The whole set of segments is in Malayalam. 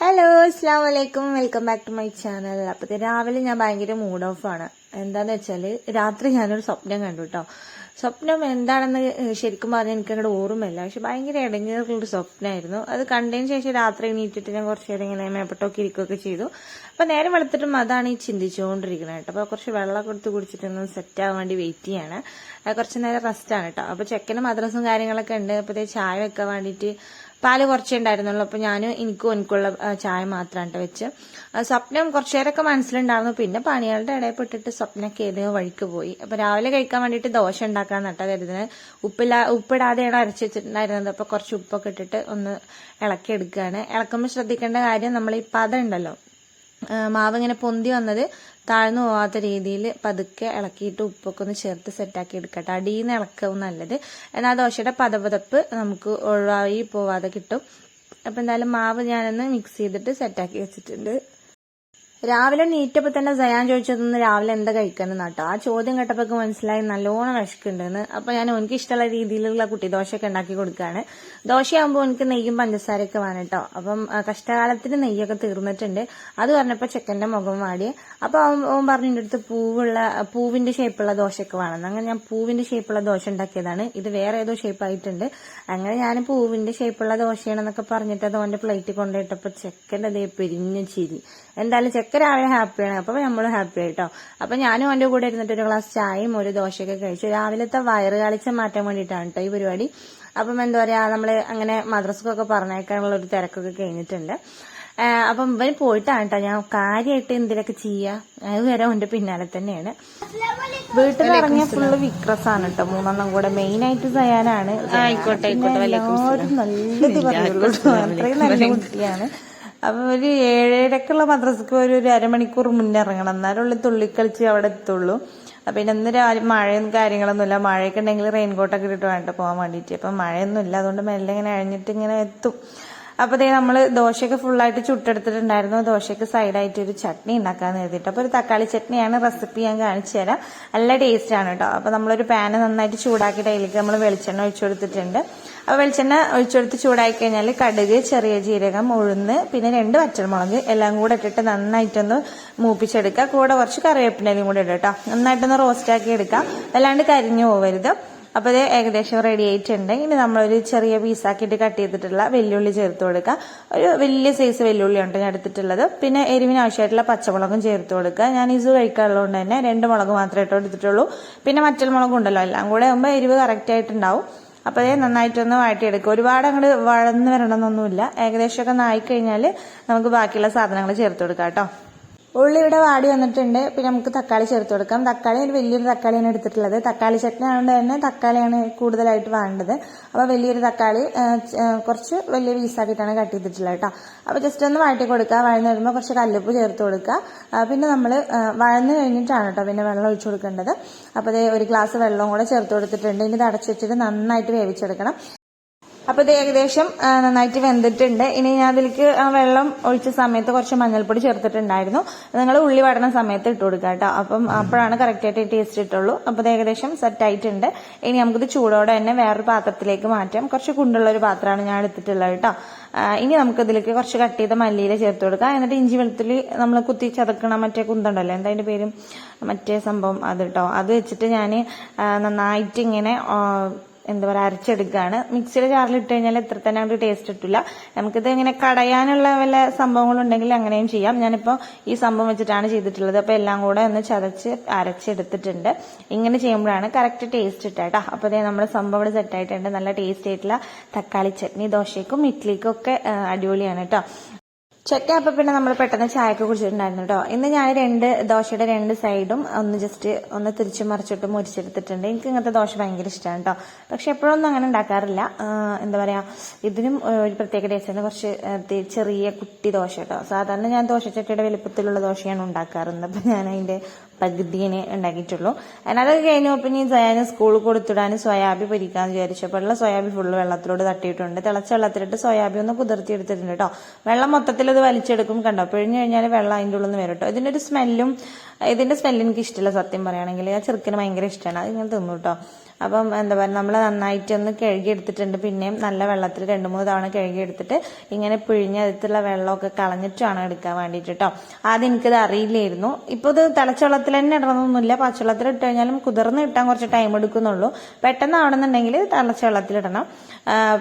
ഹലോ അസ്സാം വലൈക്കും welcome back to my channel അപ്പോൾ രാവിലെ ഞാൻ ഭയങ്കര മൂഡ് ഓഫ് ആണ്. എന്താന്ന് വെച്ചാൽ രാത്രി ഞാനൊരു സ്വപ്നം കണ്ടു കേട്ടോ സ്വപ്നം എന്താണെന്ന് ശരിക്കും പറഞ്ഞാൽ എനിക്ക് അങ്ങോട്ട് ഓർമ്മയില്ല. പക്ഷെ ഭയങ്കര ഇടങ്ങേറുള്ളൊരു സ്വപ്നമായിരുന്നു അത് കണ്ടതിന് ശേഷം രാത്രി എണീറ്റിട്ട് ഞാൻ കുറച്ച് നേരം ഇങ്ങനെ മേപ്പെട്ടൊക്കെ ഇരിക്കുകയൊക്കെ ചെയ്തു. അപ്പം നേരെ വെളുത്തിട്ടും അതാണ് ഈ ചിന്തിച്ചുകൊണ്ടിരിക്കുന്നത് കേട്ടോ അപ്പോൾ കുറച്ച് വെള്ളം കൊടുത്ത് കുടിച്ചിട്ടൊന്ന് സെറ്റ് ആവാൻ വേണ്ടി വെയിറ്റ് ചെയ്യാണ്. കുറച്ച് നേരം റെസ്റ്റാണ് കേട്ടോ അപ്പോൾ ചെക്കന് മദ്രസും കാര്യങ്ങളൊക്കെ ഉണ്ട്. അപ്പോൾ ചായ വെക്കാൻ വേണ്ടിയിട്ട് പാൽ കുറച്ചേ ഉണ്ടായിരുന്നുള്ളൂ. അപ്പോൾ ഞാൻ എനിക്കും എനിക്കുള്ള ചായ മാത്രമാണ് വെച്ച്. സ്വപ്നം കുറച്ചേരൊക്കെ മനസ്സിലുണ്ടായിരുന്നു. പിന്നെ പണികളുടെ ഇടയിൽ പെട്ടിട്ട് സ്വപ്നമൊക്കെ ഏതോ വഴിക്ക് പോയി. അപ്പോൾ രാവിലെ കഴിക്കാൻ വേണ്ടിയിട്ട് ദോശ ഉണ്ടാക്കാൻ നട്ടാ കരുതുന്നത് ഉപ്പില്ല ഉപ്പിടാതെയാണ് അരച്ച് വെച്ചിട്ടുണ്ടായിരുന്നത്. അപ്പോൾ കുറച്ച് ഉപ്പൊക്കെ ഇട്ടിട്ട് ഒന്ന് ഇളക്കി എടുക്കുകയാണ് ഇളക്കുമ്പോൾ ശ്രദ്ധിക്കേണ്ട കാര്യം നമ്മൾ ഈ പത ഉണ്ടല്ലോ. മാവ് ഇങ്ങനെ പൊന്തി വന്നത് താഴ്ന്നു പോവാത്ത രീതിയിൽ പതുക്കെ ഇളക്കിയിട്ട് ഉപ്പൊക്കെ ഒന്ന് ചേർത്ത് സെറ്റാക്കി എടുക്കട്ടെ. അടിയിൽ നിന്ന് ഇളക്കവും നല്ലത്. എന്നാൽ ദോശയുടെ പതപതപ്പ് നമുക്ക് ഒഴിവായി പോവാതെ കിട്ടും. അപ്പം എന്തായാലും മാവ് ഞാനൊന്ന് മിക്സ് ചെയ്തിട്ട് സെറ്റാക്കി വെച്ചിട്ടുണ്ട്. രാവിലെ നീറ്റപ്പോൾ തന്നെ സയാൻ ചോദിച്ചതൊന്ന് രാവിലെ എന്താ കഴിക്കണം കേട്ടോ ആ ചോദ്യം കേട്ടപ്പോൾ മനസ്സിലായി നല്ലോണം വിശക്കുണ്ടെന്ന് അപ്പൊ ഞാൻ എനിക്ക് ഇഷ്ടമുള്ള രീതിയിലുള്ള കുട്ടി ദോശയൊക്കെ ഉണ്ടാക്കി കൊടുക്കുകയാണ് ദോശയാകുമ്പോൾ എനിക്ക് നെയ്യും പഞ്ചസാരയൊക്കെ വേണം കേട്ടോ. അപ്പം കഷ്ടകാലത്തിന് നെയ്യൊക്കെ തീർന്നിട്ടുണ്ട്. അത് പറഞ്ഞപ്പോൾ ചെക്കന്റെ മുഖം വാടി അപ്പൊ അവൻ പറഞ്ഞു എന്റെ അടുത്ത് പൂവുള്ള പൂവിന്റെ ഷേപ്പുള്ള ദോശയൊക്കെ വേണം. അങ്ങനെ ഞാൻ പൂവിന്റെ ഷേപ്പുള്ള ദോശ ഉണ്ടാക്കിയതാണ്. ഇത് വേറെ ഏതോ ഷേപ്പ് ആയിട്ടുണ്ട്. അങ്ങനെ ഞാൻ പൂവിന്റെ ഷേപ്പുള്ള ദോശയാണെന്നൊക്കെ പറഞ്ഞിട്ട് അത് അവന്റെ പ്ലേറ്റിൽ കൊണ്ടുപോയിട്ടപ്പോൾ ചെക്കന്റെ അതേ പെരിഞ്ഞ ചിരി. എന്തായാലും ചെക്ക രാവിലെ ഹാപ്പിയാണ് അപ്പൊ നമ്മളും ഹാപ്പി ആയിട്ടോ അപ്പൊ ഞാനും അവന്റെ കൂടെ ഇരുന്നിട്ട് ഒരു ഗ്ലാസ് ചായയും ഒരു ദോശയൊക്കെ കഴിച്ചു. രാവിലത്തെ വയറ് കളിച്ച മാറ്റാൻ വേണ്ടിട്ടാണ് കേട്ടോ ഈ പരിപാടി. അപ്പം എന്താ പറയാ നമ്മൾ അങ്ങനെ മദ്രസക്കൊക്കെ പറഞ്ഞേക്കാനുള്ള ഒരു തിരക്കൊക്കെ കഴിഞ്ഞിട്ടുണ്ട്. അപ്പം ഇവൻ പോയിട്ടാണ് കേട്ടോ ഞാൻ കാര്യമായിട്ട് എന്തിനൊക്കെ ചെയ്യാ? അത് വരെ അവന്റെ പിന്നാലെ തന്നെയാണ്. വീട്ടിൽ ഇറങ്ങിയ ഫുള്ള് വിക്രസാണ് കേട്ടോ മൂന്നെണ്ണം കൂടെ മെയിൻ ആയിട്ട് സയാനാണ്. ആയിക്കോട്ടെ, ആയിക്കോട്ടെ. എല്ലാവരും നല്ലത് പറയുള്ളൂ. അത്രയും നല്ല കുട്ടിയാണ്. അപ്പൊ ഒരു ഏഴരക്കുള്ള മദ്രസക്ക് ഒരു ഒരു അരമണിക്കൂർ മുന്നേ ഇറങ്ങണം എന്നാലുള്ള തുള്ളിക്കളിച്ച് അവിടെ എത്തുള്ളൂ. അപ്പം പിന്നെ ഇന്ന് രാവിലെ മഴയും കാര്യങ്ങളൊന്നുമില്ല. മഴയൊക്കെ ഉണ്ടെങ്കിൽ റെയിൻകോട്ടൊക്കെ ഇട്ടിട്ട് വേണ്ട പോകാൻ വേണ്ടിയിട്ട്. അപ്പം മഴയൊന്നുമില്ല. അതുകൊണ്ട് മെല്ലെ ഇങ്ങനെ അഴിഞ്ഞിട്ട് ഇങ്ങനെ എത്തും. അപ്പൊ ദേ നമ്മൾ ദോശയൊക്കെ ഫുള്ളായിട്ട് ചുട്ടെടുത്തിട്ടുണ്ടായിരുന്നു. ദോശയ്ക്ക് സൈഡായിട്ട് ഒരു ചട്നി ഉണ്ടാക്കാന്ന് എഴുതിയിട്ട് അപ്പൊ ഒരു തക്കാളി ചട്നിയാണ് റെസിപ്പി ഞാൻ കാണിച്ചു തരാം. നല്ല ടേസ്റ്റ് ആണ് കേട്ടോ അപ്പൊ നമ്മളൊരു പാന് നന്നായിട്ട് ചൂടാക്കിയിട്ട് അതിലേക്ക് നമ്മൾ വെളിച്ചെണ്ണ ഒഴിച്ചു കൊടുത്തിട്ടുണ്ട്. അപ്പൊ വെളിച്ചെണ്ണ ഒഴിച്ചെടുത്ത് ചൂടാക്കി കഴിഞ്ഞാൽ കടുക് ചെറിയ ജീരകം ഉഴുന്ന് പിന്നെ രണ്ട് പച്ചമുളക് എല്ലാം കൂടെ ഇട്ടിട്ട് നന്നായിട്ടൊന്ന് മൂപ്പിച്ചെടുക്കുക. കൂടെ കുറച്ച് കറിവേപ്പിനലും കൂടെ ഇടുക കേട്ടോ നന്നായിട്ടൊന്ന് റോസ്റ്റാക്കി എടുക്കുക. അല്ലാണ്ട് കരിഞ്ഞു പോവരുത്. അപ്പോൾ ഇത് ഏകദേശം റെഡി ആയിട്ടുണ്ട്. ഇനി നമ്മളൊരു ചെറിയ പീസാക്കിയിട്ട് കട്ട് ചെയ്തിട്ടുള്ള വെല്ലുള്ളി ചേർത്ത് കൊടുക്കുക. ഒരു വലിയ സൈസ് വെല്ലുള്ളിയാണ് ഞാൻ എടുത്തിട്ടുള്ളത്. പിന്നെ എരിവിന് ആവശ്യമായിട്ടുള്ള പച്ചമുളകും ചേർത്ത് കൊടുക്കുക. ഞാൻ ഇസു കഴിക്കാറുള്ളതുകൊണ്ട് തന്നെ രണ്ട് മുളക് മാത്രമേ ഇട്ടോ എടുത്തിട്ടുള്ളൂ പിന്നെ മറ്റൽ മുളകും ഉണ്ടല്ലോ എല്ലാം കൂടെ ആകുമ്പോൾ എരിവ് കറക്റ്റ് ആയിട്ടുണ്ടാവും. അപ്പോൾ അതേ നന്നായിട്ടൊന്ന് വാട്ടിയെടുക്കുക. ഒരുപാട് അങ്ങോട്ട് വഴന്ന് വരണമെന്നൊന്നുമില്ല. ഏകദേശമൊക്കെ നായിക്കഴിഞ്ഞാൽ നമുക്ക് ബാക്കിയുള്ള സാധനങ്ങൾ ചേർത്ത് കൊടുക്കാം കേട്ടോ. ഉള്ളി ഇവിടെ വാടി വന്നിട്ടുണ്ട്. പിന്നെ നമുക്ക് തക്കാളി ചേർത്ത് കൊടുക്കാം. തക്കാളി ഒരു വലിയൊരു തക്കാളിയാണ് എടുത്തിട്ടുള്ളത്. തക്കാളി ചട്നി ആയതുകൊണ്ട് തന്നെ തക്കാളിയാണ് കൂടുതലായിട്ട് വേണ്ടത്. അപ്പോൾ വലിയൊരു തക്കാളി കുറച്ച് വലിയ പീസാക്കിയിട്ടാണ് കട്ട് ചെയ്തിട്ടുള്ളത് കേട്ടോ. അപ്പോൾ ജസ്റ്റ് ഒന്ന് വഴറ്റി കൊടുക്കുക. വഴന്ന് വരുമ്പോൾ കുറച്ച് കല്ലുപ്പ് ചേർത്ത് കൊടുക്കുക. പിന്നെ നമ്മൾ വഴന്ന് കഴിഞ്ഞിട്ടാണ് കേട്ടോ പിന്നെ വെള്ളം ഒഴിച്ചു കൊടുക്കേണ്ടത്. അപ്പോൾ ഒരു ഗ്ലാസ് വെള്ളവും കൂടെ ചേർത്ത് കൊടുത്തിട്ടുണ്ട്. ഇനി ഇത് അടച്ചു വെച്ചിട്ട് നന്നായിട്ട് വേവിച്ചെടുക്കണം. അപ്പൊ ഇത് ഏകദേശം നന്നായിട്ട് വെന്തിട്ടുണ്ട്. ഇനി ഞാൻ അതിലേക്ക് ആ വെള്ളം ഒഴിച്ച സമയത്ത് കുറച്ച് മഞ്ഞൾപ്പൊടി ചേർത്തിട്ടുണ്ടായിരുന്നു. നിങ്ങൾ ഉള്ളി വടന സമയത്ത് ഇട്ട് കൊടുക്കുക കേട്ടോ. അപ്പം അപ്പോഴാണ് കറക്റ്റ് ആയിട്ട് ടേസ്റ്റ് ഇട്ടുള്ളൂ അപ്പൊ ഇത് ഏകദേശം സെറ്റ് ആയിട്ടുണ്ട്. ഇനി നമുക്കിത് ചൂടോടെ തന്നെ വേറൊരു പാത്രത്തിലേക്ക് മാറ്റാം. കുറച്ച് കുണ്ടുള്ള ഒരു പാത്രമാണ് ഞാൻ എടുത്തിട്ടുള്ളത് കേട്ടോ. ഇനി നമുക്ക് ഇതിലേക്ക് കുറച്ച് കട്ട് ചെയ്ത മല്ലിയില ചേർത്ത് കൊടുക്കാം. എന്നിട്ട് ഇഞ്ചി വെളുത്തുള്ളി നമ്മൾ കുത്തി ചതക്കണ മറ്റേ കുന്തണ്ടല്ലോ എന്താ അതിന്റെ പേരും? മറ്റേ സംഭവം അത് കേട്ടോ. അത് വെച്ചിട്ട് ഞാൻ നന്നായിട്ട് ഇങ്ങനെ എന്താ പറയുക അരച്ചെടുക്കുകയാണ് മിക്സിയുടെ ജാറിൽ ഇട്ട് കഴിഞ്ഞാൽ എത്ര തന്നെ അങ്ങോട്ട് ടേസ്റ്റ് കിട്ടില്ല നമുക്കിത് ഇങ്ങനെ കടയാനുള്ള വല്ല സംഭവങ്ങളുണ്ടെങ്കിൽ അങ്ങനെയും ചെയ്യാം. ഞാനിപ്പോൾ ഈ സംഭവം വെച്ചിട്ടാണ് ചെയ്തിട്ടുള്ളത്. അപ്പോൾ എല്ലാം കൂടെ ഒന്ന് ചതച്ച് അരച്ചെടുത്തിട്ടുണ്ട്. ഇങ്ങനെ ചെയ്യുമ്പോഴാണ് കറക്റ്റ് ടേസ്റ്റ് ഇട്ട കേട്ടോ. അപ്പോൾ അതേ നമ്മുടെ സംഭവം ഇവിടെ സെറ്റായിട്ടുണ്ട് നല്ല ടേസ്റ്റ് ആയിട്ടുള്ള തക്കാളി ചട്നി ദോശയ്ക്കും ഇഡ്ലിക്കും ഒക്കെ അടിപൊളിയാണ് കേട്ടോ. ചെക്ക അപ്പം പിന്നെ നമ്മൾ പെട്ടെന്ന് ചായക്ക് കുടിച്ചിട്ടുണ്ടായിരുന്നു കേട്ടോ ഇന്ന് ഞാൻ രണ്ട് ദോശയുടെ രണ്ട് സൈഡും ഒന്ന് ജസ്റ്റ് ഒന്ന് തിരിച്ചു മറിച്ചിട്ട് മുരിച്ചെടുത്തിട്ടുണ്ട്. എനിക്ക് ഇങ്ങനത്തെ ദോശ ഭയങ്കര ഇഷ്ടമാണ് കേട്ടോ പക്ഷെ എപ്പോഴൊന്നും അങ്ങനെ ഉണ്ടാക്കാറില്ല. എന്താ പറയാ ഇതിനും ഒരു പ്രത്യേക ടേസ്റ്റാണ് കുറച്ച് ചെറിയ കുട്ടി ദോശ കേട്ടോ സാധാരണ ഞാൻ ദോശ ചട്ടിയുടെ വലുപ്പത്തിലുള്ള ദോശയാണ് ഉണ്ടാക്കാറുണ്ട് അപ്പൊ ഞാൻ അതിന്റെ പകുതിയെ ഉണ്ടാക്കിയിട്ടുള്ളൂ. അതിനത് കഴിഞ്ഞപ്പോൾ ഈ ജയാന് സ്കൂളിൽ കൊടുത്തിടാൻ സോയാബി പൊരിക്കാന്ന് വിചാരിച്ചപ്പോൾ ഉള്ള സോയാബി ഫുള്ള് വെള്ളത്തിലോട്ട് തട്ടിയിട്ടുണ്ട്. തിളച്ച വെള്ളത്തിലിട്ട് സോയാബി ഒന്ന് കുതിർത്തി എടുത്തിട്ടുണ്ട് കേട്ടോ വെള്ളം മൊത്തത്തിൽ അത് വലിച്ചെടുക്കും കണ്ടോ? പിഴിഞ്ഞു കഴിഞ്ഞാൽ വെള്ളം അതിന്റെ ഉള്ളിൽ നിന്ന് വരും കേട്ടോ ഇതിന്റെ ഒരു സ്മെല്ലും ഇതിന്റെ സ്മെല്ല് എനിക്ക് ഇഷ്ടമില്ല സത്യം പറയുകയാണെങ്കിൽ ആ ചെറുക്കിന് ഭയങ്കര ഇഷ്ടമാണ് അത് ഇങ്ങനെ തിന്നു കേട്ടോ അപ്പം എന്താ പറയുക നമ്മൾ നന്നായിട്ട് ഒന്ന് കഴുകി എടുത്തിട്ടുണ്ട് പിന്നെയും നല്ല വെള്ളത്തിൽ രണ്ട് മൂന്ന് തവണ കഴുകിയെടുത്തിട്ട് ഇങ്ങനെ പിഴിഞ്ഞ അതിലുള്ള വെള്ളമൊക്കെ കളഞ്ഞിട്ടാണ് എടുക്കാൻ വേണ്ടിയിട്ട് കേട്ടോ ആദ്യം എനിക്കത് അറിയില്ലായിരുന്നു. ഇപ്പോൾ ഇത് തിളച്ച വെള്ളത്തിൽ തന്നെ ഇടണമെന്നൊന്നുമില്ല. പച്ചവെള്ളത്തിൽ ഇട്ട് കഴിഞ്ഞാലും കുതിർന്ന് കിട്ടാൻ കുറച്ച് ടൈം എടുക്കുന്നുള്ളൂ. പെട്ടെന്ന് ആവണമെന്നുണ്ടെങ്കിൽ തിളച്ച ഇടണം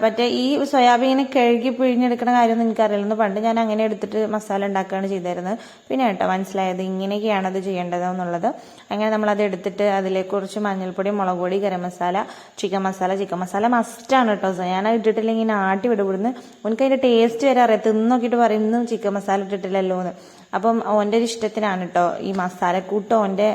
മറ്റേ ഈ സോയാബീനെ കഴുകി പിഴിഞ്ഞെടുക്കുന്ന കാര്യമൊന്നും എനിക്കറിയില്ലെന്ന് പണ്ട് ഞാൻ അങ്ങനെ എടുത്തിട്ട് മസാല ഉണ്ടാക്കുകയാണ് ചെയ്തിരുന്നത്. പിന്നെ കേട്ടോ മനസ്സിലായത് ഇങ്ങനെയൊക്കെയാണ് അത് ചെയ്യേണ്ടത് എന്നുള്ളത് അങ്ങനെ നമ്മളത് എടുത്തിട്ട് അതിലേക്ക് കുറച്ച് മഞ്ഞൾപ്പൊടി മുളക് പൊടി ഗരം മസാല ചിക്കൻ മസാല ചിക്കൻ മസാല മസ്റ്റാണ് കേട്ടോ ഞാൻ ഇട്ടിട്ടില്ലെങ്കിൽ ആട്ടി വിടപെടുന്നു എനിക്ക് അതിന്റെ ടേസ്റ്റ് വരെ അറിയാം. തിന്ന് നോക്കിയിട്ട് പറയും ഇന്ന് ചിക്കൻ മസാല ഇട്ടിട്ടില്ലല്ലോ എന്ന് അപ്പം ഓന്റെ ഒരു ഇഷ്ടത്തിനാണ് കേട്ടോ ഈ മസാലക്കൂട്ട് ഓന്റെ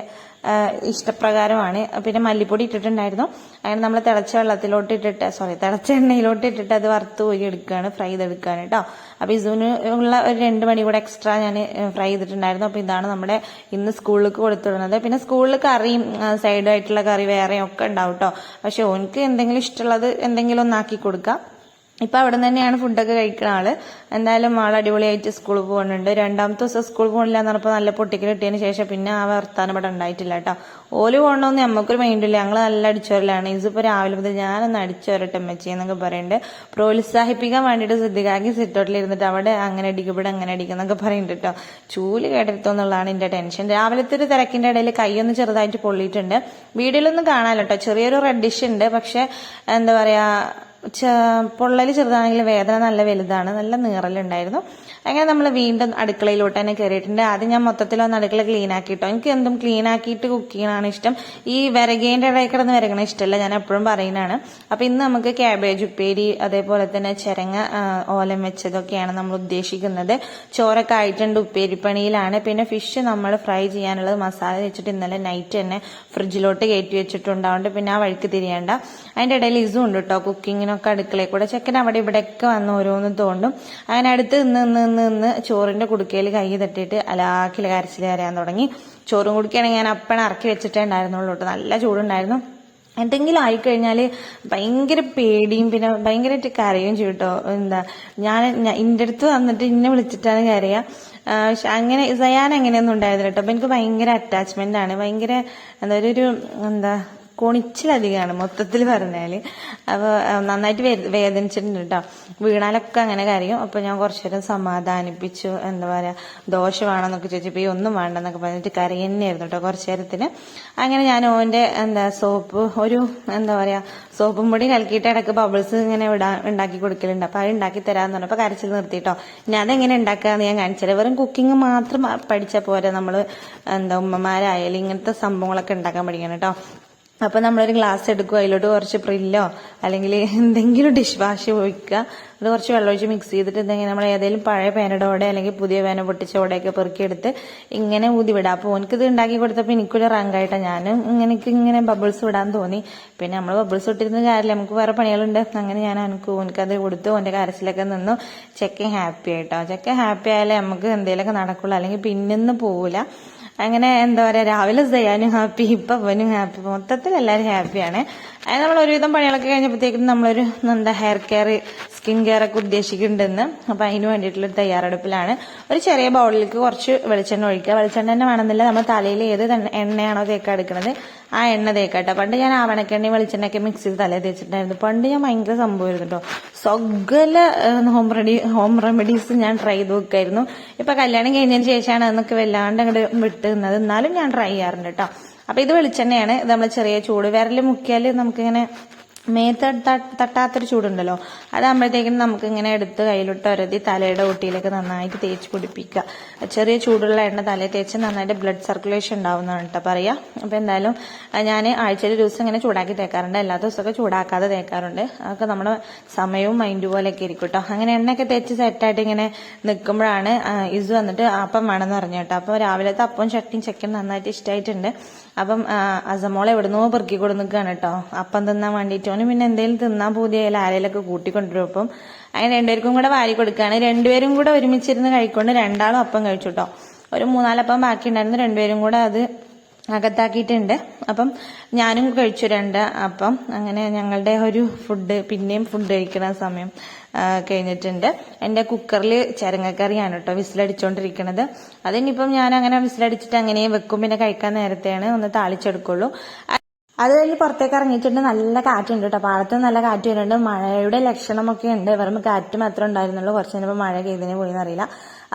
ഇഷ്ടപ്രകാരമാണ്. പിന്നെ മല്ലിപ്പൊടി ഇട്ടിട്ടുണ്ടായിരുന്നു. അങ്ങനെ നമ്മൾ തിളച്ച വെള്ളത്തിലോട്ട് ഇട്ടിട്ട് സോറി തിളച്ച എണ്ണയിലോട്ട് ഇട്ടിട്ട് അത് വറുത്ത് കോരി എടുക്കുകയാണ് ഫ്രൈ ചെയ്തെടുക്കുകയാണ് കേട്ടോ അപ്പോൾ ഇസുവിന് ഉള്ള ഒരു രണ്ട് മണി കൂടെ എക്സ്ട്രാ ഞാൻ ഫ്രൈ ചെയ്തിട്ടുണ്ടായിരുന്നു. അപ്പോൾ ഇതാണ് നമ്മുടെ ഇന്ന് സ്കൂളിലേക്ക് കൊടുത്തിടുന്നത് പിന്നെ സ്കൂളിൽ കറിയും സൈഡായിട്ടുള്ള കറി വേറെയും ഒക്കെ ഉണ്ടാവും കേട്ടോ പക്ഷെ ഓനിക്ക് എന്തെങ്കിലും ഇഷ്ടമുള്ളത് എന്തെങ്കിലും ഒന്നാക്കി കൊടുക്കാം. ഇപ്പൊ അവിടെ തന്നെയാണ് ഫുഡൊക്കെ കഴിക്കുന്ന ആൾ. എന്തായാലും ആൾ അടിപൊളിയായിട്ട് സ്കൂളിൽ പോകുന്നുണ്ട്. രണ്ടാമത്തെ ദിവസം സ്കൂളിൽ പോകണില്ല എന്ന് നല്ല പൊട്ടിക്കൽ കിട്ടിയതിന് ശേഷം പിന്നെ ആ വർത്താനം ഇവിടെ ഉണ്ടായിട്ടില്ല കേട്ടോ. ഓൽ പോകണമെന്ന് നമുക്കൊരു മൈൻഡില്ല ഞങ്ങൾ നല്ല അടിച്ചോരലാണ്. ഇതിപ്പോ രാവിലെ മുതൽ ഞാനൊന്ന് അടിച്ചോരട്ടെ അമ്മച്ചി എന്നൊക്കെ പറയുന്നുണ്ട് പ്രോത്സാഹിപ്പിക്കാൻ വേണ്ടിയിട്ട് സിദ്ധികാക്കി സിറ്റോട്ടിൽ ഇരുന്നിട്ട് അവിടെ അങ്ങനെ അടിക്കും ഇവിടെ അങ്ങനെ അടിക്കും എന്നൊക്കെ പറയുന്നുണ്ട് കേട്ടോ. ചൂൽ കേട്ടെടുത്തോന്നുള്ളതാണ് എന്റെ ടെൻഷൻ രാവിലത്തെ ഒരു തിരക്കിന്റെ ഇടയിൽ കൈയൊന്ന് ചെറുതായിട്ട് പൊള്ളിയിട്ടുണ്ട്. വീഡിയോയിലൊന്നും കാണാമല്ലോ കേട്ടോ. ചെറിയൊരു റെഡിഷ് ഉണ്ട്. പക്ഷേ എന്താ പറയാ പൊള്ളൽ ചെറുതാണെങ്കിലും വേദന നല്ല വലുതാണ് നല്ല നീറലുണ്ടായിരുന്നു. അങ്ങനെ നമ്മൾ വീണ്ടും അടുക്കളയിലോട്ട് തന്നെ കയറിയിട്ടുണ്ട് ആദ്യം ഞാൻ മൊത്തത്തിലൊന്ന് അടുക്കള ക്ലീൻ ആക്കിയിട്ടോ. എനിക്ക് എന്തും ക്ലീൻ ആക്കിയിട്ട് കുക്ക് ചെയ്യണമാണ് ഇഷ്ടം. ഈ വിറകേന്റെ ഇടയിൽ കിടന്ന് വിറകണ ഇഷ്ടമല്ല. ഞാൻ എപ്പോഴും പറയുന്നതാണ്. അപ്പൊ ഇന്ന് നമുക്ക് ക്യാബേജ് ഉപ്പേരി അതേപോലെ തന്നെ ചിരങ്ങ ഓലം വെച്ചതൊക്കെയാണ് നമ്മൾ ഉദ്ദേശിക്കുന്നത്. ചോറൊക്കെ ആയിട്ടുണ്ട് ഉപ്പേരിപ്പണിയിലാണ്. പിന്നെ ഫിഷ് നമ്മൾ ഫ്രൈ ചെയ്യാനുള്ളത് മസാല വെച്ചിട്ട് ഇന്നലെ നൈറ്റ് തന്നെ ഫ്രിഡ്ജിലോട്ട് കയറ്റി വെച്ചിട്ടുണ്ട്. അതുകൊണ്ട് പിന്നെ ആ വഴിക്ക് തിരിയേണ്ട. അതിന്റെ ഇടയിൽ ഇസും ഉണ്ട് കേട്ടോ കുക്കിങ്ങിനൊക്കെ അടുക്കളയിൽ കൂടെ. ചെക്കൻ അവിടെ ഇവിടെയൊക്കെ വന്ന് ഓരോന്നും തോണ്ടും. അങ്ങനെ അടുത്ത് നിന്ന് നിന്ന് നിന്ന് ചോറിന്റെ കുടുക്കയിൽ കൈ തട്ടിയിട്ട് അലാക്കിൽ കരച്ചിൽ കരയാൻ തുടങ്ങി. ചോറും കുടിക്കുകയാണെങ്കിൽ ഞാൻ അപ്പഴ ഇറക്കി വെച്ചിട്ടേ ഉണ്ടായിരുന്നുള്ളൂ കേട്ടോ. നല്ല ചൂടുണ്ടായിരുന്നു. എന്തെങ്കിലും ആയിക്കഴിഞ്ഞാൽ ഭയങ്കര പേടിയും പിന്നെ ഭയങ്കരമായിട്ട് കരയും ചെയ്യും കേട്ടോ. എന്താ ഞാൻ എന്റെ അടുത്ത് വന്നിട്ട് ഇന്നെ വിളിച്ചിട്ടാണ് കരയുക പക്ഷെ അങ്ങനെ സയാൻ അങ്ങനെയൊന്നും ഉണ്ടായിരുന്നില്ല കേട്ടോ. അപ്പൊ എനിക്ക് ഭയങ്കര അറ്റാച്ച്മെന്റ് ആണ്. ഭയങ്കര എന്താ ഒരു എന്താ കൊണിച്ചിലധികമാണ് മൊത്തത്തിൽ പറഞ്ഞാൽ. അപ്പൊ ആ, നന്നായിട്ട് വേദനിച്ചിട്ടുണ്ട് കേട്ടോ വീണാലൊക്കെ അങ്ങനെ കരയും. അപ്പൊ ഞാൻ കുറച്ചു നേരം സമാധാനിപ്പിച്ചു. എന്താ പറയാ ദോശ വേണമെന്നൊക്കെ ചോദിച്ചപ്പോൾ ഈ ഒന്നും വേണ്ടെന്നൊക്കെ പറഞ്ഞിട്ട് കരയന്നെയായിരുന്നു കേട്ടോ കുറച്ചു നേരത്തിന്. അങ്ങനെ ഞാൻ ഓന്റെ എന്താ സോപ്പ് ഒരു എന്താ പറയാ സോപ്പും പൊടി കലക്കിയിട്ട് ഇടയ്ക്ക് ബബിൾസ് ഇങ്ങനെ ഇടാ ഉണ്ടാക്കി കൊടുക്കലുണ്ട്. അപ്പൊ അത് ഉണ്ടാക്കി തരാന്ന് പറഞ്ഞപ്പോ കരച്ചിൽ നിർത്തിട്ടോ ഇനി അതെങ്ങനെ ഉണ്ടാക്കാന്ന് ഞാൻ കാണിച്ചത് വെറും കുക്കിംഗ് മാത്രം പഠിച്ചാൽ പോരാ നമ്മൾ എന്താ ഉമ്മമാരായാലും ഇങ്ങനത്തെ സംഭവങ്ങളൊക്കെ ഉണ്ടാക്കാൻ പഠിക്കണം കേട്ടോ അപ്പൊ നമ്മളൊരു ഗ്ലാസ് എടുക്കുക അതിലോട്ട് കുറച്ച് പ്രില്ലോ അല്ലെങ്കിൽ എന്തെങ്കിലും ഡിഷ് വാഷ് ഒഴിക്കുക. അത് കുറച്ച് വെള്ളമൊഴിച്ച് മിക്സ് ചെയ്തിട്ട് എന്തെങ്കിലും നമ്മൾ ഏതെങ്കിലും പഴയ പേനടോടെ അല്ലെങ്കിൽ പുതിയ പേന പൊട്ടിച്ച ഓടെയൊക്കെ പെറുക്കിയെടുത്ത് ഇങ്ങനെ ഊതി വിടാം അപ്പോൾ എനിക്കിത് ഉണ്ടാക്കി കൊടുത്തപ്പോൾ എനിക്കൊരു റാങ്കായിട്ടാണ് ഞാനും ഇങ്ങനെ ഇങ്ങനെ ബബിൾസ് വിടാൻ തോന്നി. പിന്നെ നമ്മൾ ബബിൾസ് ഇട്ടിരുന്ന കാര്യമില്ല നമുക്ക് വേറെ പണികളുണ്ട്. അങ്ങനെ ഞാൻ എനിക്ക് എനിക്കത് കൊടുത്തു. ഓന്റെ കരച്ചിലൊക്കെ നിന്നു. ചെക്കൻ ഹാപ്പി ആയിട്ടോ. ചെക്കൻ ഹാപ്പി ആയാലേ നമുക്ക് എന്തെങ്കിലുമൊക്കെ നടക്കുള്ളൂ. അല്ലെങ്കിൽ പിന്നിന്ന് പോവില്ല അങ്ങനെ എന്താ പറയാ രാവിലെ സയാനും ഹാപ്പി ഇപ്പൊ അവനും ഹാപ്പി. മൊത്തത്തിൽ എല്ലാവരും ഹാപ്പിയാണ്. അങ്ങനെ നമ്മൾ ഒരുവിധം പണികളൊക്കെ കഴിഞ്ഞപ്പോഴത്തേക്കും നമ്മളൊരു എന്താ ഹെയർ കെയർ സ്കിൻ കെയർ ഒക്കെ ഉദ്ദേശിക്കുന്നുണ്ടെന്ന്. അപ്പൊ അതിന് വേണ്ടിയിട്ടുള്ള തയ്യാറെടുപ്പിലാണ്. ഒരു ചെറിയ ബൗളിലേക്ക് കുറച്ച് വെളിച്ചെണ്ണ ഒഴിക്കുക. വെളിച്ചെണ്ണ തന്നെ വേണമെന്നില്ല. നമ്മൾ തലയിൽ ഏത് എണ്ണയാണോ തേക്കാൻ എടുക്കുന്നത് ആ എണ്ണ തേക്കാട്ടെ പണ്ട് ഞാൻ ആവണക്കെണ്ണയും വെളിച്ചെണ്ണയൊക്കെ മിക്സ് ചെയ്ത് തലയിൽ തേച്ചിട്ടുണ്ടായിരുന്നു. പണ്ട് ഞാൻ ഭയങ്കര സംഭവമായിരുന്നു കേട്ടോ. സകല ഹോം റെഡി ഹോം റെമഡീസ് ഞാൻ ട്രൈ ചെയ്ത് നോക്കായിരുന്നു ഇപ്പൊ കല്യാണം കഴിഞ്ഞതിന് ശേഷമാണ് അതൊക്കെ വല്ലാണ്ട് അങ്ങോട്ട് വിട്ട് നിന്നത് എന്നാലും ഞാൻ ട്രൈ ചെയ്യാറുണ്ട് കേട്ടോ അപ്പൊ ഇത് വെളിച്ചെണ്ണയാണ്. ഇത് നമ്മൾ ചെറിയ ചൂട് വിരൽ മുക്കിയാൽ നമുക്കിങ്ങനെ മേത്ത് തട്ട- തട്ടാത്തൊരു ചൂടുണ്ടല്ലോ. അതാകുമ്പോഴത്തേക്കും നമുക്ക് ഇങ്ങനെ എടുത്ത് കയ്യിലോട്ട് ഒരതി തലയുടെ ഒട്ടിയിലേക്ക് നന്നായിട്ട് തേച്ച് പിടിപ്പിക്കുക. ചെറിയ ചൂടുള്ള എണ്ണ തലയിൽ തേച്ച് നന്നായിട്ട് ബ്ലഡ് സർക്കുലേഷൻ ഉണ്ടാവുന്നതാണ് കേട്ടോ പറയാ. അപ്പൊ എന്തായാലും ഞാൻ ആഴ്ചയിൽ ദിവസം ഇങ്ങനെ ചൂടാക്കി തേക്കാറുണ്ട്. എല്ലാ ദിവസമൊക്കെ ചൂടാക്കാതെ തേക്കാറുണ്ട്. അതൊക്കെ നമ്മുടെ സമയവും മൈൻഡ് പോലെയൊക്കെ ഇരിക്കും കേട്ടോ അങ്ങനെ എണ്ണയൊക്കെ തേച്ച് സെറ്റായിട്ട് ഇങ്ങനെ നിൽക്കുമ്പോഴാണ് ഇസ് വന്നിട്ട് അപ്പം വേണമെന്ന് പറഞ്ഞു കേട്ടോ. അപ്പോൾ രാവിലത്തെ അപ്പവും ചട്ടിയും ചക്കയും നന്നായിട്ട് ഇഷ്ടമായിട്ടുണ്ട് അപ്പം അസമോളെ എവിടുന്നോ പെറുക്കി കൊടു നിൽക്കുകയാണ് കേട്ടോ അപ്പം തിന്നാൻ വേണ്ടിയിട്ട് ഓന് പിന്നെ എന്തെങ്കിലും തിന്നാൻ പുതിയ ആരെയിലൊക്കെ കൂട്ടിക്കൊണ്ടുവരും. അപ്പം അങ്ങനെ രണ്ടുപേർക്കും കൂടെ വാരി കൊടുക്കുകയാണ് രണ്ടുപേരും കൂടെ ഒരുമിച്ചിരുന്ന് കഴിക്കൊണ്ട് രണ്ടാളും അപ്പം കഴിച്ചു കേട്ടോ ഒരു മൂന്നാലപ്പം ബാക്കി ഉണ്ടായിരുന്നു രണ്ടുപേരും കൂടെ അത് അകത്താക്കിയിട്ടുണ്ട്. അപ്പം ഞാനും കഴിച്ചു രണ്ട്. അപ്പം അങ്ങനെ ഞങ്ങളുടെ ഒരു ഫുഡ് പിന്നെയും ഫുഡ് കഴിക്കുന്ന സമയം കഴിഞ്ഞിട്ടുണ്ട്. എന്റെ കുക്കറിൽ ചരങ്ങക്കറിയാണ് കേട്ടോ വിസിലടിച്ചുകൊണ്ടിരിക്കുന്നത് അതിനിപ്പം ഞാൻ അങ്ങനെ വിസിലടിച്ചിട്ട് അങ്ങനെ വെക്കും. പിന്നെ കഴിക്കാൻ നേരത്തെയാണ് ഒന്ന് താളിച്ചെടുക്കുള്ളൂ. അത് കഴിഞ്ഞ് പുറത്തേക്ക് ഇറങ്ങിയിട്ടുണ്ട്. നല്ല കാറ്റുണ്ട് കേട്ടോ. പാടത്ത് നല്ല കാറ്റ് വരുന്നുണ്ട്. മഴയുടെ ലക്ഷണമൊക്കെ ഉണ്ട്. വെറും കാറ്റ് മാത്രമേ ഉണ്ടായിരുന്നുള്ളൂ. കുറച്ച് കഴിഞ്ഞപ്പോൾ മഴ പെയ്തിനെ പോയി അറിയില്ല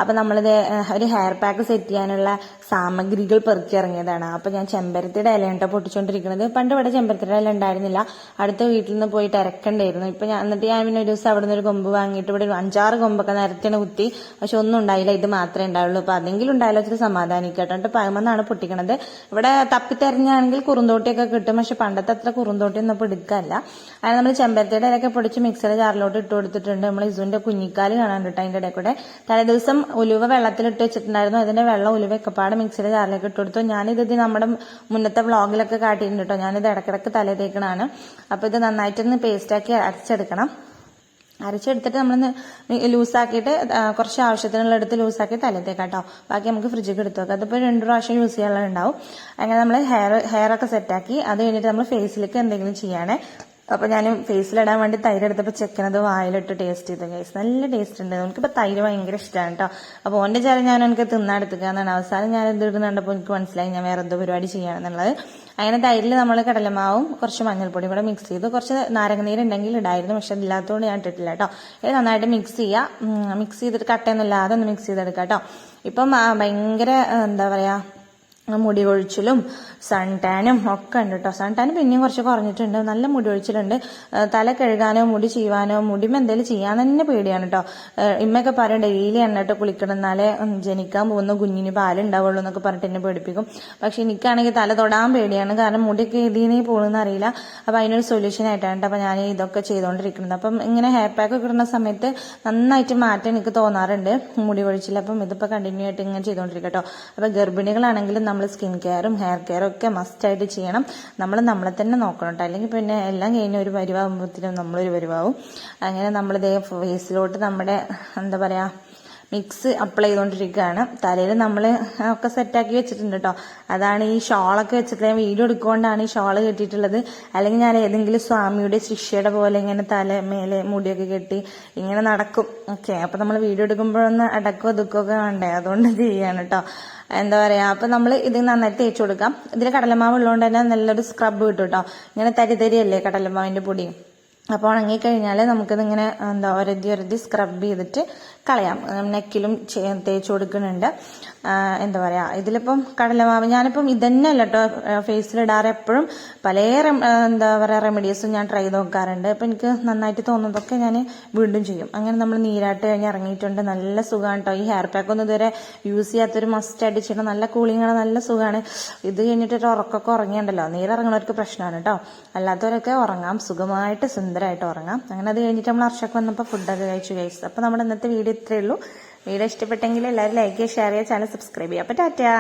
അപ്പൊ നമ്മളിത് ഒരു ഹെയർ പാക്ക് സെറ്റ് ചെയ്യാനുള്ള സാമഗ്രികൾ പെറുക്കി അപ്പോൾ അപ്പൊ ഞാൻ ചെമ്പരത്തിയുടെ ഇല കേട്ടോ പൊട്ടിച്ചോണ്ടിരിക്കുന്നത്. പണ്ട് ഇവിടെ ചെമ്പരത്തിയുടെ ഇല ഉണ്ടായിരുന്നില്ല. അടുത്ത വീട്ടിൽ നിന്ന് പോയിട്ട് ഇറക്കണ്ടായിരുന്നു ഇപ്പൊ ഞാൻ എന്നിട്ട് ഞാൻ പിന്നെ ഒരു ദിവസം അവിടെ നിന്ന് ഒരു കൊമ്പ് വാങ്ങിയിട്ട് ഇവിടെ ഒരു അഞ്ചാറ് കൊമ്പൊക്കെ നിരത്തിയാണ് കുത്തി. പക്ഷെ ഒന്നും ഉണ്ടായില്ല. ഇത് മാത്രമേ ഉണ്ടാവുള്ളൂ അപ്പോൾ അതെങ്കിലും ഉണ്ടായാലും ഒത്തിരി സമാധാനിക്കട്ടോ. എന്നിട്ട് പഴമെന്നാണ് പൊട്ടിക്കണത്. ഇവിടെ തപ്പിത്തെരഞ്ഞാണെങ്കിൽ കുറുന്തോട്ടിയൊക്കെ കിട്ടും. പക്ഷെ പണ്ടത്തെ അത്ര കുറുന്തോട്ടിയൊന്നും ഇപ്പോൾ എടുക്കാല്ല അങ്ങനെ നമ്മൾ ചെമ്പരത്തിയുടെ ഇലയൊക്കെ പൊടിച്ച് മിക്സർ ജാറിലോട്ട് ഇട്ട് കൊടുത്തിട്ടുണ്ട്. നമ്മൾ ഇസുവിന്റെ കുഞ്ഞിക്കാൽ കാണാൻ കേട്ടോ അതിന്റെ ഇടയിൽ കൂടെ. തലേദിവസം ഉലുവ വെള്ളത്തിലിട്ട് വെച്ചിട്ടുണ്ടായിരുന്നു. അതിന്റെ വെള്ളം ഉലുവയൊക്കെ പാടെ മിക്സിയുടെ ജാറിലേക്ക് ഇട്ട് കൊടുത്തു. ഞാനിത് നമ്മുടെ മുന്നത്തെ വ്ളോഗിലൊക്കെ കാട്ടിയിട്ടുണ്ട് കേട്ടോ. ഞാനിത് ഇടക്കിടക്ക് തലേ തേക്കണാണ് അപ്പൊ ഇത് നന്നായിട്ടൊന്ന് പേസ്റ്റാക്കി അരച്ചെടുക്കണം. അരച്ചെടുത്തിട്ട് നമ്മളൊന്ന് ലൂസാക്കിയിട്ട് കുറച്ച് ആവശ്യത്തിനുള്ള എടുത്ത് ലൂസാക്കി തലത്തേക്കാം കേട്ടോ. ബാക്കി നമുക്ക് ഫ്രിഡ്ജിൽ എടുത്തു വെക്കാം. അതിപ്പോൾ രണ്ട് പ്രാവശ്യം യൂസ് ചെയ്യാനുള്ള ഉണ്ടാവും അങ്ങനെ നമ്മൾ ഹെയർ ഹെയറൊക്കെ സെറ്റാക്കി അത് കഴിഞ്ഞിട്ട് നമ്മൾ ഫേസിലേക്ക് എന്തെങ്കിലും ചെയ്യണേ. അപ്പൊ ഞാൻ ഫേസിലിടാൻ വേണ്ടി തൈര് എടുത്തപ്പോൾ ചെക്കനത് വായിലിട്ട് ടേസ്റ്റ് ചെയ്തു ഗൈസ് നല്ല ടേസ്റ്റ് ഉണ്ട്. എനിക്കിപ്പോൾ തൈര് ഭയങ്കര ഇഷ്ടമാണ് കേട്ടോ അപ്പോൾ ഓന്റെ ചേരം ഞാൻ എനിക്ക് തിന്നാടുത്തുക്കാന്നാണ് അവസാനം ഞാൻ ഇത് ഇടുന്നുണ്ടപ്പോൾ എനിക്ക് മനസ്സിലായി ഞാൻ വേറെ എന്തോ പരിപാടി ചെയ്യാണെന്നുള്ളത്. അങ്ങനെ തൈരിൽ നമ്മൾ കടലമാവും കുറച്ച് മഞ്ഞൾപ്പൊടിയും കൂടെ മിക്സ് ചെയ്തു കുറച്ച് നാരങ്ങനീര് ഉണ്ടെങ്കിൽ ഇടായിരുന്നു. പക്ഷെ അതില്ലാത്തതുകൊണ്ട് ഞാൻ ഇട്ടിട്ടില്ല കേട്ടോ ഇത് നന്നായിട്ട് മിക്സ് ചെയ്യുക മിക്സ് ചെയ്തിട്ട് കട്ടയൊന്നും ഇല്ലാതെ ഒന്ന് മിക്സ് ചെയ്തെടുക്കാം കേട്ടോ ഇപ്പം ഭയങ്കര എന്താ പറയാ മുടി കൊഴിച്ചിലും സൺ ടാനും ഒക്കെ ഉണ്ട് കേട്ടോ സൺ ടാൻ പിന്നെയും കുറച്ച് കുറഞ്ഞിട്ടുണ്ട്. നല്ല മുടി ഒഴിച്ചിലുണ്ട് തല കഴുകാനോ മുടി ചെയ്യുവാനോ മുടിമ എന്തെങ്കിലും ചെയ്യാൻ തന്നെ പേടിയാണ് കേട്ടോ ഇമ്മയൊക്കെ പറയും ഡെയിലി എണ്ണട്ട് കുളിക്കണം എന്നാലേ ജനിക്കാൻ പോകുന്ന കുഞ്ഞിന് പാലുണ്ടാവുള്ളൂ എന്നൊക്കെ പറഞ്ഞിട്ട് എന്നെ പേടിപ്പിക്കും. പക്ഷെ എനിക്കാണെങ്കിൽ തല തൊടാൻ പേടിയാണ്. കാരണം മുടിയൊക്കെ ഇതിനെ പോകണമെന്ന് അറിയില്ല. അപ്പൊ അതിനൊരു സൊല്യൂഷൻ ആയിട്ടാണ് കേട്ടോ ഞാൻ ഇതൊക്കെ ചെയ്തുകൊണ്ടിരിക്കുന്നത് അപ്പം ഇങ്ങനെ ഹെയർ പാക്ക് ഒക്കെ ഇടുന്ന സമയത്ത് നന്നായിട്ട് മാറ്റം എനിക്ക് തോന്നാറുണ്ട് മുടി കൊഴിച്ചിൽ അപ്പം ഇതിപ്പോ കണ്ടിന്യൂ ആയിട്ട് ഇങ്ങനെ ചെയ്തുകൊണ്ടിരിക്കട്ടോ കേട്ടോ അപ്പൊ ഗർഭിണികളാണെങ്കിലും നമ്മൾ സ്കിൻ കെയറും ഹെയർ കെയറും ഒക്കെ മസ്റ്റായിട്ട് ചെയ്യണം. നമ്മൾ നമ്മളെ തന്നെ നോക്കണം കേട്ടോ അല്ലെങ്കിൽ പിന്നെ എല്ലാം കഴിഞ്ഞ ഒരു പരിവാകുമ്പോഴത്തേനും നമ്മളൊരു പരിവാകും അങ്ങനെ നമ്മളിതേ ഫേസിലോട്ട് നമ്മുടെ എന്താ പറയാ മിക്സ് അപ്ലൈ ചെയ്തുകൊണ്ടിരിക്കുകയാണ് തലയിൽ നമ്മൾ ഒക്കെ സെറ്റാക്കി വെച്ചിട്ടുണ്ട് കേട്ടോ അതാണ് ഈ ഷോളൊക്കെ വെച്ചിട്ട് ഞാൻ വീഡിയോ എടുക്കുകൊണ്ടാണ് ഈ ഷോൾ കെട്ടിയിട്ടുള്ളത്. അല്ലെങ്കിൽ ഞാൻ ഏതെങ്കിലും സ്വാമിയുടെ ശിഷ്യയുടെ പോലെ ഇങ്ങനെ തല മേലെ മുടിയൊക്കെ കെട്ടി ഇങ്ങനെ നടക്കും. ഓക്കെ അപ്പം നമ്മൾ വീഡിയോ എടുക്കുമ്പോഴൊന്ന് അടക്കോ ദുഃഖമൊക്കെ വേണ്ടേ അതുകൊണ്ട് ചെയ്യാണ് കേട്ടോ എന്താ പറയാ അപ്പൊ നമ്മൾ ഇത് നന്നായിട്ട് തേച്ച് കൊടുക്കാം. ഇതിൽ കടലമാവ് ഉള്ളതുകൊണ്ട് തന്നെ നല്ലൊരു സ്ക്രബ് കിട്ടും കേട്ടോ ഇങ്ങനെ തരി തരിയല്ലേ കടലമാവിന്റെ പൊടി? അപ്പോൾ ഉണങ്ങിക്കഴിഞ്ഞാൽ നമുക്കിതിങ്ങനെ എന്താ ഒരതി ഒരതി സ്ക്രബ് ചെയ്തിട്ട് കളയാം. നെക്കിലും തേച്ച് കൊടുക്കുന്നുണ്ട്. എന്താ പറയാ ഇതിലിപ്പം കടലമാവ് ഞാനിപ്പം ഇതന്നെ അല്ല കേട്ടോ ഫേസിലിടാറ് എപ്പോഴും. പല എന്താ പറയാ റെമഡീസും ഞാൻ ട്രൈ നോക്കാറുണ്ട്. അപ്പം എനിക്ക് നന്നായിട്ട് തോന്നുന്നതൊക്കെ ഞാൻ വീണ്ടും ചെയ്യും. അങ്ങനെ നമ്മൾ നീരാട്ട് കഴിഞ്ഞ് ഇറങ്ങിയിട്ടുണ്ട്. നല്ല സുഖമാണ് കേട്ടോ ഈ ഹെയർ പാക്ക് ഒന്നും ഇതുവരെ യൂസ് ചെയ്യാത്തൊരു മസ്റ്റ് ചെയ്യണം നല്ല കൂളിംഗ് ആണ് നല്ല സുഖമാണ് ഇത് കഴിഞ്ഞിട്ട് ഒരു ഉറക്കമൊക്കെ ഉറങ്ങിയുണ്ടല്ലോ. നീരിറങ്ങുന്നവർക്ക് പ്രശ്നമാണ് കേട്ടോ അല്ലാത്തവരൊക്കെ ഉറങ്ങാം. സുഖമായിട്ട് സുന്ദരമായിട്ട് ഉറങ്ങാം. അങ്ങനെ അത് കഴിഞ്ഞിട്ട് നമ്മൾ അർഷക്ക് വന്നപ്പോൾ ഫുഡൊക്കെ കഴിച്ചു കഴിച്ചു അപ്പോൾ നമ്മുടെ ഇന്നത്തെ വീഡിയോ ഇത്രയേ ഉള്ളൂ. വീഡിയോ ഇഷ്ടപ്പെട്ടെങ്കിൽ എല്ലാവരും ലൈക്ക് ചെയ്യുക ഷെയർ ചെയ്യുക ചാനൽ സബ്സ്ക്രൈബ് ചെയ്യുക. അപ്പോൾ ടാറ്റാ.